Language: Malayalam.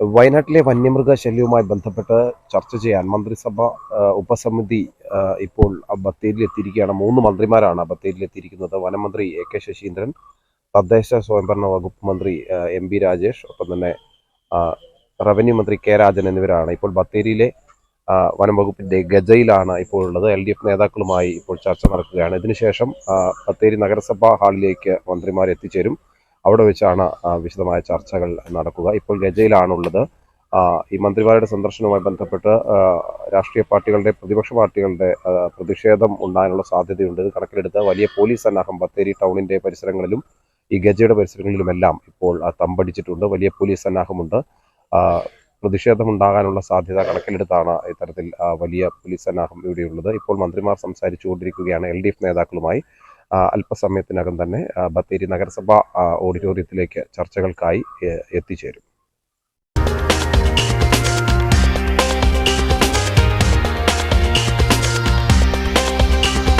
വയനാട്ടിലെ വന്യമൃഗ ശല്യവുമായി ബന്ധപ്പെട്ട് ചർച്ച ചെയ്യാൻ മന്ത്രിസഭ ഉപസമിതി ഇപ്പോൾ ബത്തേരിയിൽ എത്തിയിരിക്കുകയാണ് മൂന്ന് മന്ത്രിമാരാണ് ബത്തേരിയിൽ എത്തിയിരിക്കുന്നത് വനമന്ത്രി എ കെ ശശീന്ദ്രൻ തദ്ദേശ സ്വയംഭരണ വകുപ്പ് മന്ത്രി എം ബി രാജേഷ് ഒപ്പം തന്നെ റവന്യൂ മന്ത്രി കെ രാജൻ എന്നിവരാണ്. ഇപ്പോൾ ബത്തേരിയിലെ വനംവകുപ്പിന്റെ വനം വകുപ്പിന്റെ ഗജയിലാണ് ഇപ്പോൾ ഉള്ളത്. എൽ ഡി എഫ് നേതാക്കളുമായി ഇപ്പോൾ ചർച്ച നടക്കുകയാണ്. ഇതിനുശേഷം ബത്തേരി നഗരസഭാ ഹാളിലേക്ക് മന്ത്രിമാർ എത്തിച്ചേരും. അവിടെ വെച്ചാണ് വിശദമായ ചർച്ചകൾ നടക്കുക. ഇപ്പോൾ ഗജയിലാണുള്ളത് ഈ മന്ത്രിമാരുടെ സന്ദർശനവുമായി ബന്ധപ്പെട്ട് രാഷ്ട്രീയ പാർട്ടികളുടെ പ്രതിപക്ഷ പാർട്ടികളുടെ പ്രതിഷേധം ഉണ്ടാകാനുള്ള സാധ്യതയുണ്ട്. ഇത് കണക്കിലെടുത്ത് വലിയ പോലീസ് സന്നാഹം ബത്തേരി ടൗണിന്റെ പരിസരങ്ങളിലും ഈ ഗജയുടെ പരിസരങ്ങളിലുമെല്ലാം ഇപ്പോൾ തമ്പടിച്ചിട്ടുണ്ട്. വലിയ പോലീസ് സന്നാഹമുണ്ട്. പ്രതിഷേധമുണ്ടാകാനുള്ള സാധ്യത കണക്കിലെടുത്താണ് ഇത്തരത്തിൽ വലിയ പോലീസ് സന്നാഹം ഇവിടെയുള്ളത്. ഇപ്പോൾ മന്ത്രിമാർ സംസാരിച്ചുകൊണ്ടിരിക്കുകയാണ്. എൽ ഡി എഫ് നേതാക്കളുമായി അല്പസമയത്തിനകം തന്നെ ബത്തേരി നഗരസഭ ഓഡിറ്റോറിയത്തിലേക്ക് ചർച്ചകൾക്കായി എത്തിച്ചേരും.